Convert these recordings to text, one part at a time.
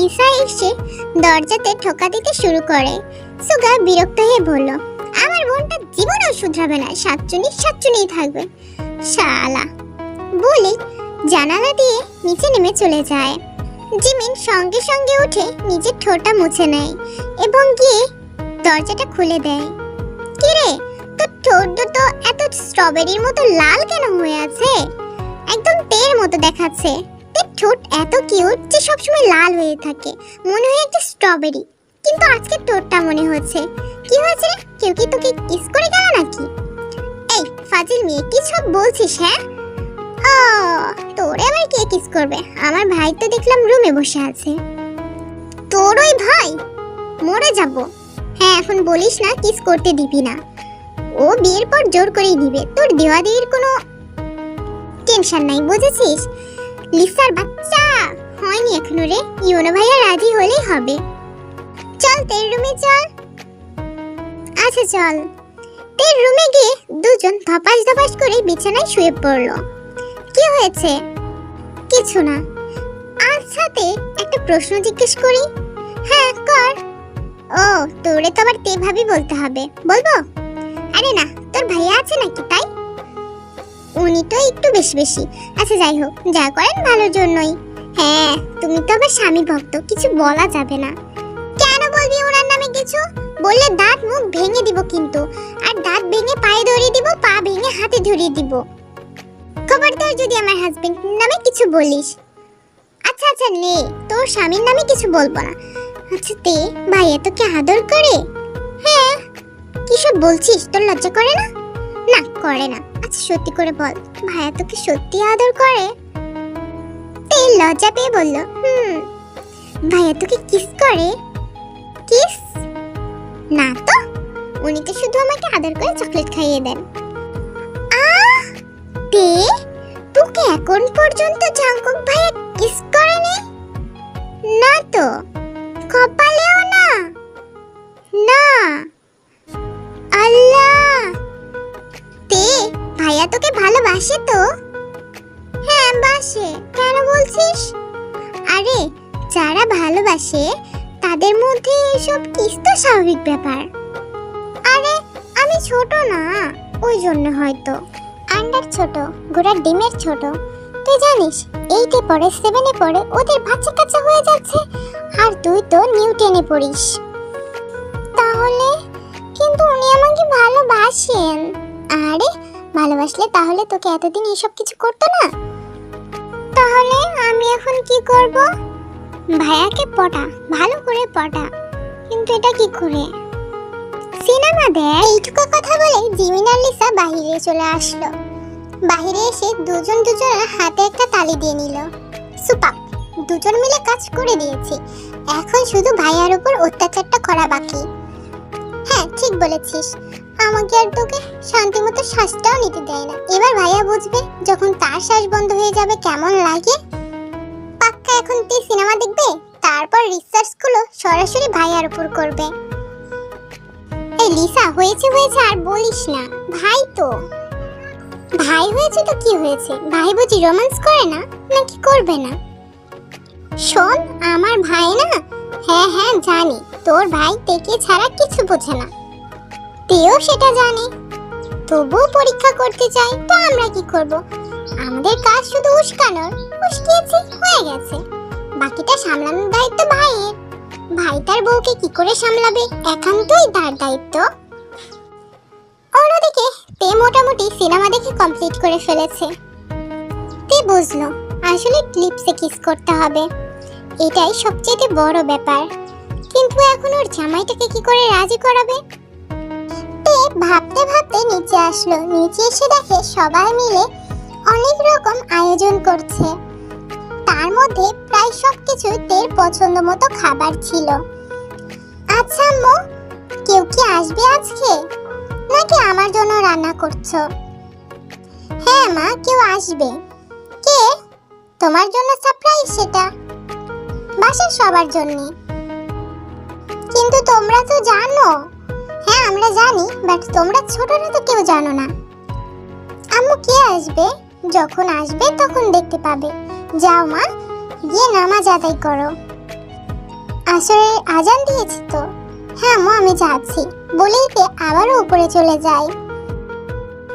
Lisa এসে দরজাতে ঠোকা দিতে শুরু করে। সুগা বিরক্ত হয়ে বলল, আমার বোনটা জীবনেও শুধরাবে না, সাতচুনি সাতচুনি থাকবে। শালা! বলে জানালা দিয়ে নিচে নেমে চলে যায়। জিমিন সঙ্গে সঙ্গে উঠে নিজের ঠোঁটটা মুছে নেয় এবং গিয়ে দরজাটা খুলে দেয়। কিরে, তোর ঠোঁট দুটো এত স্ট্রবেরির মতো লাল কেন হয়ে আছে? একদম তের মতো দেখাচ্ছে। ঠোঁট এত কিউট যে সবসময় লাল হয়ে থাকে। মনে হয় একটা স্ট্রবেরি। কিন্তু আজকে ঠোঁটটা মনে হচ্ছে। কি হয়েছে রে? কেউ কি তোকে কিস করে গেল নাকি? এই, ফাজিল মেয়ে, কি সব বলছিস হ্যাঁ? ও, তোরে আবার কে কিস করবে? আমার ভাই তো দেখলাম রুমে বসে আছে। তোর ওই ভাই? মরে যাব। হ্যাঁ এখন বলিস না, কিস করতে দিবি না। ও বিয়ের পর জোর করেই দিবে। তোর দেওয়া দেওয়ার কোনো টেনশন নাই, বুঝেছিস? লিসার বাচ্চা। হয়নি এখনও রে ইউনো ভাইয়া রাজি হলেই হবে। চল তের রুমে চল। আচ্ছা চল। তের রুমে গিয়ে দুজন ধপাস ধপাস করে বিছানায় শুয়ে পড়ল। কি হয়েছে? কিছু না। আচ্ছা তে একটা প্রশ্ন জিজ্ঞেস করি। হ্যাঁ কর। ও, তোরে তো আবার তে ভাবি বলতে হবে। বলব? আরে না, তোর ভাইয়া আছে নাকি তাই? উনি তো একটু বেশি বেশি। আচ্ছা যাই হোক, যা করেন ভালোর জন্যই। হ্যাঁ তুমি তো আবার স্বামী ভক্ত, কিছু বলা যাবে না। কেন বলবি ওনার নামে কিছু? বললে দাঁত মুখ ভেঙে দিব কিন্তু। আর দাঁত ভেঙে পায়ে ধরিয়ে দিব, পা ভেঙে হাতে ধরিয়ে দিব। খবরদার যদি আমার হাজবেন্ড নামে কিছু বলিস। আচ্ছা আচ্ছা নে, তোর স্বামীর নামে কিছু বলব না। আচ্ছা তে ভাই ভাইয়া তোকে আদর করে? হ্যাঁ। কি সব বলছিস? তোর লজ্জা করে না? করে না। আচ্ছা সত্যি করে বল। ভাইয়া তোকে সত্যি আদর করে? তে লজ্জা পেয়ে বলল, হুম। ভাইয়া তোকে কিস করে? কিস? না তো? উনি তো শুধু আমাকে আদর করে চকলেট খাইয়ে দেন। আহ! তে, তোকে এখন পর্যন্ত জাঙ্কুক ভাইয়া কিস করেনি? না তো। ভালোবাসে তাদের মধ্যে এসব কিস তো স্বাভাবিক ব্যাপার। আরে, আমি ছোট না, ওই জন্য হয়তো। আন্ডার ছোট, গোড়ার ডিমের ছোট। তুই জানিস, এইটে পড়ে সেভেনে পড়ে ওদের বাচ্চা কাচ্চা হয়ে যাচ্ছে, আর তুই তো নিউ টেনে পড়িস। তাহলে, কিন্তু উনি আমাকে ভালোবাসেন। আরে, ভালোবাসলে তাহলে তোকে এতদিন এসব কিছু করতো না? তাহলে আমি এখন কি করব? ভাইয়াকে পটা, ভালো করে পটা। কিন্তু এটা কি করে? সিনেমা দেখ। এইটুকু কথা বলে জিমিন আর লিসা বাহিরে চলে আসলো। বাহিরে এসে দুজন দুজনের হাতে একটা তালি দিয়ে নিল। সুপাপ দুজন মিলে কাজ করে দিয়েছি। এখন শুধু ভাইয়ার উপর অত্যাচারটা করা বাকি। হ্যাঁ ঠিক বলেছিস। আমাকে আর তোকে শান্তিমতো শ্বাসটাও নিতে দেয় না। এবার ভাইয়া বুঝবে যখন তার শ্বাস বন্ধ হয়ে যাবে কেমন লাগে। এখন তুই সিনেমা দেখবে? তারপর রিসার্চগুলো সরাসরি ভাইয়ার উপর করবে। এই লিসা, হয়েছে হয়েছে আর বলিস না। ভাই তো। ভাই হয়েছে তো কি হয়েছে? ভাই বুঝি রোমান্স করে না? নাকি করবে না? শোন, আমার ভাই না? হ্যাঁ হ্যাঁ জানি। তোর ভাই তেকে ছাড়া কিছু বোঝে না। তেও সেটা জানে। তবুও পরীক্ষা করতে চাই তো আমরা কি করব? আমাদের কাজ শুধু উস্কানোর। উস্কিয়েছি হয়ে গেছে। বাকিটা সামলানোর দায়িত্ব ভাইয়ের। ভাই তার বউকে কি করে সামলাবে? একান্তই তার দায়িত্ব। অন্যদিকে, তে মোটামুটি সিনেমা দেখে কমপ্লিট করে ফেলেছে। তে বুঝলো, আসলে ক্লিপসে কিস করতে হবে। এটাই সবচেয়ে বড় ব্যাপার। কিন্তু এখন ওর জামাইটাকে কি করে রাজি করাবে? তে ভাবতে ভাবতে নিচে আসলো। নিচে এসে দেখে সবাই মিলে অনেক রকম আয়োজন করছে। তার মধ্যে প্রায় সবকিছুই তের পছন্দ মতো খাবার ছিল। আচ্ছা আম্মু, কেউ কি আসবে আজকে? নাকি আমার জন্য রান্না করছ? হ্যাঁ মা, কেউ আসবে। কে? তোমার জন্য সারপ্রাইজ সেটা। বাসার সবার জন্য। কিন্তু তোমরা তো জানো। হ্যাঁ আমরা জানি বাট তোমরা ছোটরা তো কেউ জানো না। আম্মু, কে আসবে? যখন আসবে, তখন দেখতে পাবে। যাও মা, গিয়ে নামাজ আদায় করো। আসলে আজান দিয়েছি তো। হ্যাঁ আম্মু আমি যাচ্ছি। বলেই তে আবারও উপরে চলে যায়।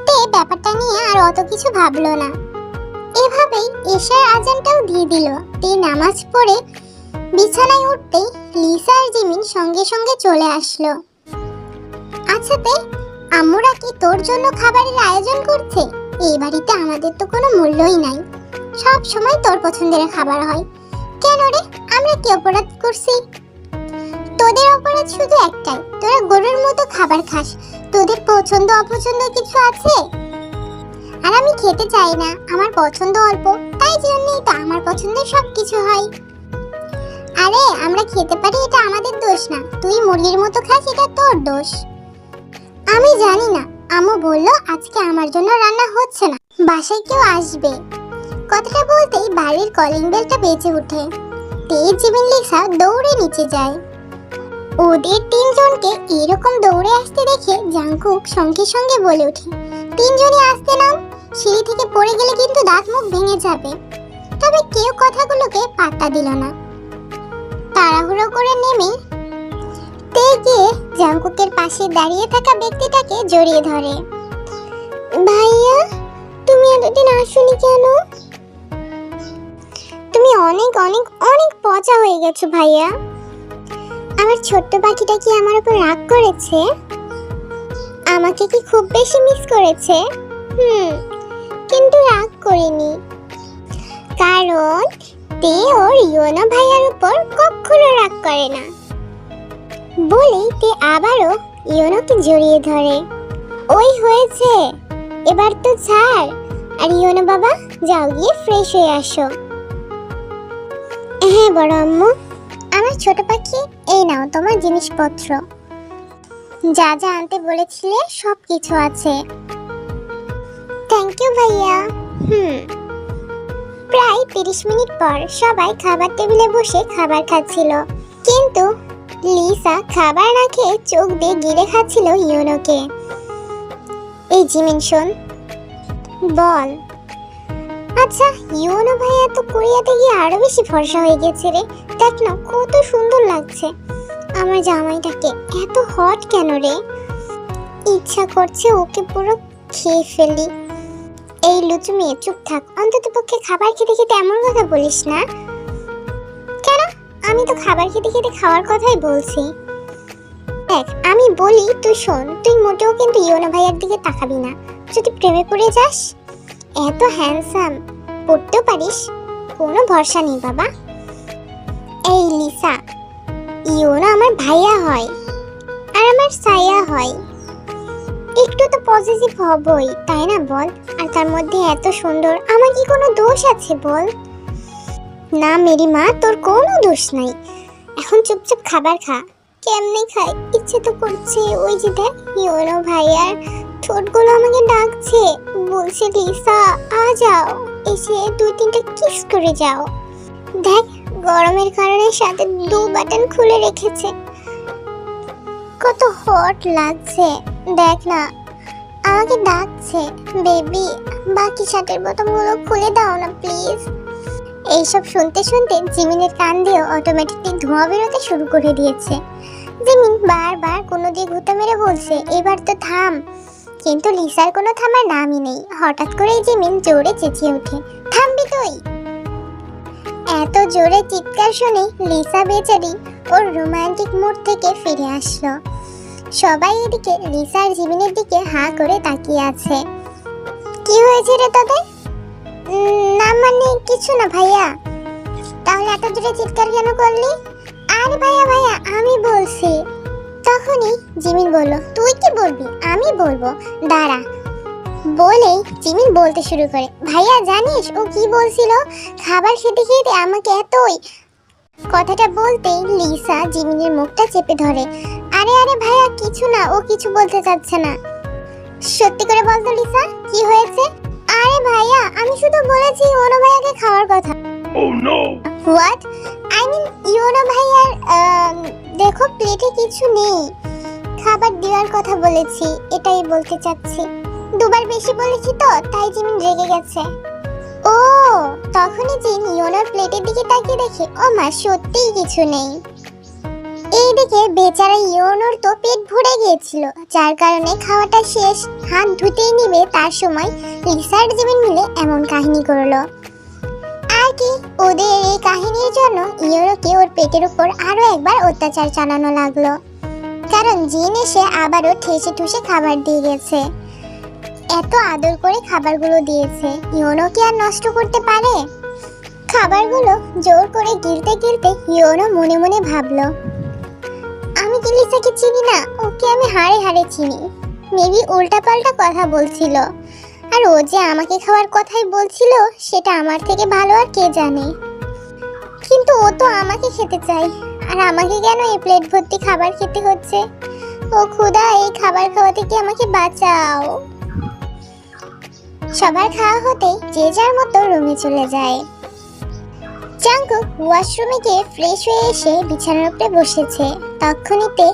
তে ব্যাপারটা নিয়ে আর অত কিছু ভাবলো না। এভাবেই এশার আজানটাও দিয়ে দিল। তে নামাজ পড়ে বিছানায় উঠতেই লিসা আর জিমিন সঙ্গে সঙ্গে চলে আসলো। আচ্ছা তে, আম্মুরা কি তোর জন্য খাবারের আয়োজন করছে? এই বাড়িতে আমাদের তো কোনো মূল্যই নাই। সব সময় তোর পছন্দের খাবার হয়। কেন রে? আমরা কি অপরাধ করছি? তোদের অপরাধ শুধু একটাই। তোরা গরুর মতো খাবার খাস। তোদের পছন্দ অপছন্দ কিছু আছে? আর আমি খেতে চাই না। আমার পছন্দ অল্প। তাই জন্যই তো আমার পছন্দের সব কিছু হয়। আরে, আমরা খেতে পারি এটা আমাদের দোষ না। তুই মুরগির মতো খাস, এটা তোর দোষ। আমি জানি না। আম্মু বলল, আজকে আমার জন্য রান্না হচ্ছে না। বাসায় কেউ আসবে। কথাটা বলতেই বাড়ির কলিং বেলটা বেজে ওঠে। তেজ জিমিন লিসা দৌড়ে নিচে যায়। ওদের তিনজনকে এরকম দৌড়ে আসতে দেখে জাংকুক সঙ্গে সঙ্গে বলে ওঠে তিনজনই আসতে নাম সিঁড়ি থেকে পড়ে গেলে কিন্তু দাঁত মুখ ভেঙে যাবে। তবে কেউ কথাগুলোকে পাত্তা দিল না। তাড়াহুড়ো করে নেমে তে গিয়ে জাংকুকের পাশে দাঁড়িয়ে থাকা ব্যক্তিটাকে জড়িয়ে ধরে। ভাইয়া, তুমি এতদিন আসোনি কেন? অনেক অনেক অনেক পচা হয়ে গেছো ভাইয়া। আমার ছোট্ট পাখিটা কি আমার উপর রাগ করেছে? আমাকে কি খুব বেশি মিস করেছে? হুম, কিন্তু রাগ করিনি। কারণ তে ওর ইয়োনা ভাইয়ার উপর কখনো রাগ করে না। বলেই তে আবারও ইয়োনোকে জড়িয়ে ধরে। ওই হয়েছে। এবার তো ছাড়। আর ইয়োনো বাবা, যাও গিয়ে ফ্রেশ হয়ে আসো। হ্যাঁ বড় আম্মু, আমার ছোট পাখি, এই নাও তোমার জিনিসপত্র। যা যা আনতে বলেছিলে সব কিছু আছে। থ্যাংক ইউ ভাইয়া। হুম। প্রায় তিরিশ মিনিট পর সবাই খাবার টেবিলে বসে খাবার খাচ্ছিল। কিন্তু লিসা খাবার না খেয়ে চোখ দিয়ে গিলে খাচ্ছিল ইউনোকে। এই জিমিন শোন, বল। আচ্ছা ইউনো ভাইয়া তো কোরিয়াতে গিয়ে আরও বেশি ফর্সা হয়ে গেছে রে। দেখ না, কত সুন্দর লাগছে। আমার জামাইটাকে এত হট কেন রে? ইচ্ছা করছে ওকে পুরো খেয়ে ফেলি। এই লুচু মেয়ে, চুপ থাক। অন্তত পক্ষে খাবার খেতে খেতে এমন কথা বলিস না। কেন? আমি তো খাবার খেতে খেতে খাওয়ার কথাই বলছি। দেখ, আমি বলি, তুই শোন, তুই মোটেও কিন্তু ইয়োনা ভাইয়ার দিকে তাকাবি না। যদি প্রেমে পড়ে যাস, এত হ্যান্ডসাম পড়তেও পারিস? কোনো ভরসা নেই, বাবা। এই, লিসা, ইয়োনা আমার ভাইয়া হয় আর আমার সাইয়া হয়। একটু তো পজিটিভ হবই, তাই না বল? আর তার মধ্যে এত সুন্দর, আমার কি কোনো দোষ আছে বল? না, মেরি মা, তোর কোনো দোষ নাই। এখন চুপচাপ খাবার খা। কেমনে খাই ইচ্ছে তো করছে। ওই যে দেখ, ইয়োনো ভাইয়ার ঠোঁটগুলো আমাকে ডাকছে। বলছে, লিসা, আ যাও। এসে দুই তিনটা কিস করে যাও। দেখ, গরমের কারণে সাথে দু বাটন খুলে রেখেছে। কত হট লাগছে। দেখ না, আমাকে ডাকছে বেবি বাকি শার্টের বোতামগুলো খুলে দাও না প্লিজ এইসব শুনতে শুনতে জিমিনের কান দিয়ে অটোমেটিকলি ধোঁয়া বেরোতে শুরু করে দিয়েছে। জিমিন বারবার কোনো দিয়ে ঘুতে মেরে বলছে, এবার তো থাম। কিন্তু লিসার কোনো থামার নামই নেই। হঠাৎ করেই জিমিন জোরে চেঁচিয়ে ওঠে। থামবি তুই? এত জোরে চিৎকার শুনে লিসা বেচারি ওর রোমান্টিক মুড থেকে ফিরে আসলো। সবাই এদিকে, লিসা আর জিমিনের দিকে হাঁ করে তাকিয়ে আছে। কি হয়েছে রে তোদের? না মানে কিছু না ভাইয়া। তাহলে এত জোরে চিৎকার কেন করলি? আরে ভাইয়া ভাইয়া, আমি বলছি। তখনই জিমিন বলল তুই কি বলবি? আমি বলব। দাঁড়া। বলেই জিমিন বলতে শুরু করে। ভাইয়া জানিস ও কি বলছিল? খাবার খেতে খেতে আমাকে এতই কথাটা বলতেই লিসা জিমিনের মুখটা চেপে ধরে। আরে আরে ভাইয়া কিছু না ও কিছু বলতে চাচ্ছে না। সত্যি করে বলতো লিসা কি হয়েছে? আরে ভাইয়া আমি শুধু বলেছি ওনো ভাইয়াকে খাওয়ার কথা। Oh no! What I mean you know ভাইয়ার দেখো প্লেটে কিছু নেই। খাবার দেওয়ার কথা বলেছি, এটাই বলতে চাচ্ছি। দুবার বেশি বলেছি তো, তাই জিমিন রেগে গেছে। ও, তখনই জিন ইওনোর প্লেটের দিকে তাকিয়ে দেখে, ও মা, সত্যিই কিছু নেই। এইদিকে বেচারা ইওনোর তো পেট ভরে গিয়েছিল, যার কারণে খাওয়াটা শেষ, হাত ধুতেই নিবে, তার সময় আর জিমিন মিলে এমন কাহিনী করল। আর কি? ওদের এই কাহিনীর জন্য ইয়োনোকে ওর পেটের উপর আরও একবার অত্যাচার চালানো লাগল। কারণ জিন এসে আবারও ঠেসে ঠুসে খাবার দিয়ে গেছে। এত আদর করে খাবারগুলো দিয়েছে, ইয়োনো কি আর নষ্ট করতে পারে? খাবারগুলো জোর করে গিলতে গিলতে ইয়োনো মনে মনে ভাবলো, আমি কি লিসাকে চিনি না, ওকে আমি হাড়ে হাড়ে চিনি। মেবি উল্টাপাল্টা কথা বলছিল। আর ও যে আমাকে খাওয়ার কথাই বলছিল, সেটা আমার থেকে ভালো আর কে জানে। কিন্তু ও তো আমাকে খেতে চায়, আর আমাকে কেন এই প্লেট ভর্তি খাবার খেতে হচ্ছে? ও খুদা এই খাবার খাওয়া থেকে আমাকে বাঁচাও? সবার খাওয়া হতে যে যার মতো রুমে চলে যায়। জাঙ্কুক ওয়াশরুমে গিয়ে ফ্রেশ হয়ে এসে বিছানার উপরে বসেছে। তখনইতে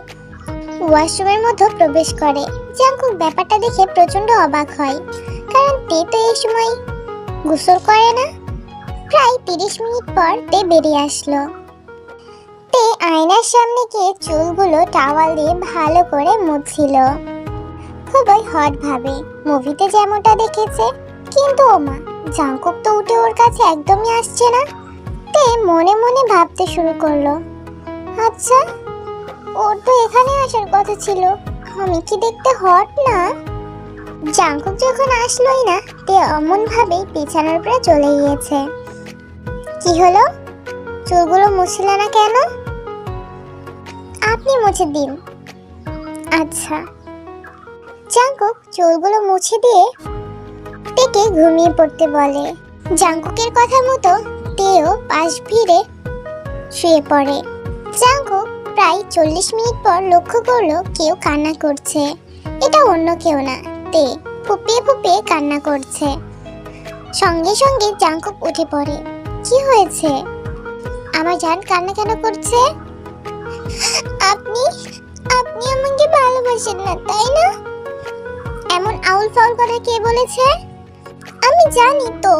ওয়াশরুমের মধ্যে প্রবেশ করে। জাঙ্কুক ব্যাপারটা দেখে প্রচণ্ড অবাক হয়। কারণ তে তো এই সময়। গোসল করে না? প্রায় তিরিশ মিনিট পর তে বেরিয়ে আসলো। তে আয়নার সামনে গিয়ে চুলগুলো টাওয়াল দিয়ে ভালো করে মুছছিল। খুবই হট ভাবে। মুভিতে যেমনটা দেখেছে, কিন্তু ওমা জাঙ্কুক তো উঠে ওর কাছে একদমই আসছে না। তে মনে মনে ভাবতে শুরু করল আচ্ছা ওর তো এখানে আসার কথা ছিল। আমি কি দেখতে হট না? জাঙ্কুক যখন আসলোই না, তে অমন ভাবে বিছানার উপরে চলে গিয়েছে। কি হলো? চুলগুলো মুছলে না কেন? আপনি মুছে দিন। আচ্ছা। জাঙ্কুক চুলগুলো মুছে দিয়ে তেকে ঘুমিয়ে পড়তে বলে। জাঙ্কুকের কথা মতো তেও পাশ ভিড়ে শুয়ে পড়ে। জাঙ্কুক প্রায় চল্লিশ মিনিট পর লক্ষ্য করল কেউ কান্না করছে। এটা অন্য কেউ না। তে ফুপিয়ে ফুপিয়ে কান্না করছে। সঙ্গে সঙ্গে জাঙ্কুক উঠে পড়ে। কি হয়েছে? আমার জান কান্না কেন করছে? আপনি আপনি আমাকে ভালোবাসেন না, তাই না? এমন আউল ফাউল কথা কে বলেছে? আমি জানি তো।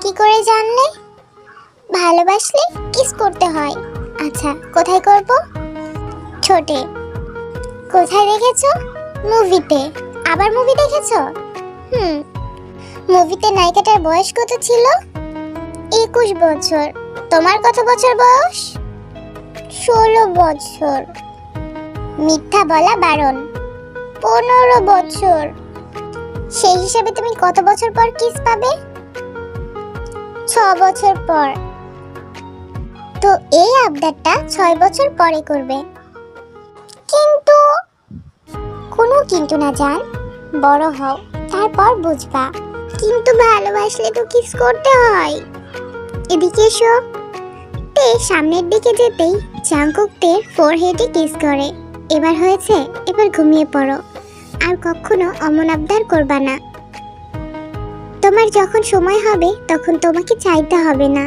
কি করে জানলে? ভালোবাসলে কিস করতে হয়। আচ্ছা কোথায় করব? ছোটে কোথায় দেখেছ? মুভিতে। আবার মুভি দেখেছ? হুম। মুভিতে নায়িকাটার বয়স কত ছিল? একুশ বছর। তোমার কত বছর বয়স? ষোলো বছর। মিথ্যা বলা বারণ। পনেরো বছর। সেই হিসাবে তুমি কত বছর পর কিস পাবে? ছ বছর পর। তো এই আবদারটা ছয় বছর পরে করবে। কিন্তু, কোনো কিন্তু না জান। বড় হও, তারপর বুঝবা। কিন্তু ভালোবাসলে তো কিস করতে হয়। এদিকে এসো। তে, সামনের দিকে যেতেই জাঙ্কুক তের ফোরহেডে কিস করে। এবার হয়েছে, এবার ঘুমিয়ে পড়ো। আর কখনো অমন আবদার করবা না। তোমার যখন সময় হবে, তখন তোমাকে চাইতে হবে না।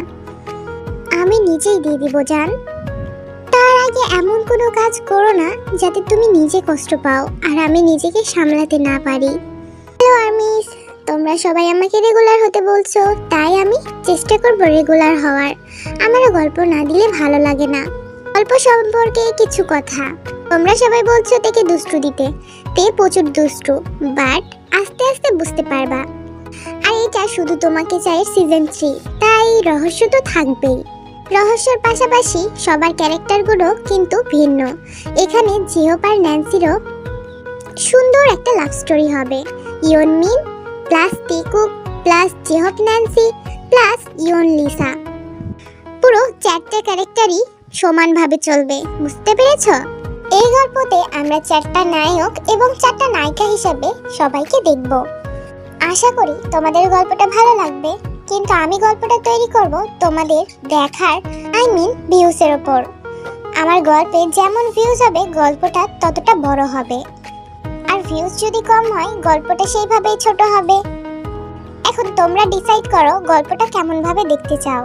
আমি নিজেই দিয়ে দিব, জান। আগে এমন কোনো কাজ করো না যাতে তুমি নিজে কষ্ট পাও আর আমি নিজেকে সামলাতে না পারি। হ্যালো আর্মিস তোমরা সবাই আমাকে রেগুলার হতে বলছো, তাই আমি চেষ্টা করব রেগুলার হওয়ার। আমারও গল্প না দিলে ভালো লাগে না। গল্প সম্পর্কে কিছু কথা। তোমরা সবাই বলছো তাকে দুষ্টু দিতে। তে প্রচুর দুষ্টু বাট আস্তে আস্তে বুঝতে পারবা। আর এটা শুধু তোমাকে চাই সিজন থ্রি তাই রহস্য তো থাকবেই। রহস্যের পাশাপাশি সবার ক্যারেক্টারগুলো কিন্তু ভিন্ন। এখানে জিওপ আর ন্যান্সিরও সুন্দর একটা লাভ স্টোরি হবে। ইয়ন মিন প্লাস টিকুক প্লাস জেহপ ন্যান্সি, প্লাস ইয়ন লিসা। পুরো চারটে ক্যারেক্টারই সমানভাবে চলবে, বুঝতে পেরেছ? এই গল্পতে আমরা চারটা নায়ক এবং চারটা নায়িকা হিসাবে সবাইকে দেখব। আশা করি তোমাদের গল্পটা ভালো লাগবে। কিন্তু আমি গল্পটা তৈরি করব তোমাদের দেখার আই মিন ভিউসের ওপর। আমার গল্পে যেমন ভিউজ হবে, গল্পটা ততটা বড় হবে। আর ভিউজ যদি কম হয়, গল্পটা সেইভাবেই ছোট হবে। এখন তোমরা ডিসাইড করো গল্পটা কেমনভাবে দেখতে চাও।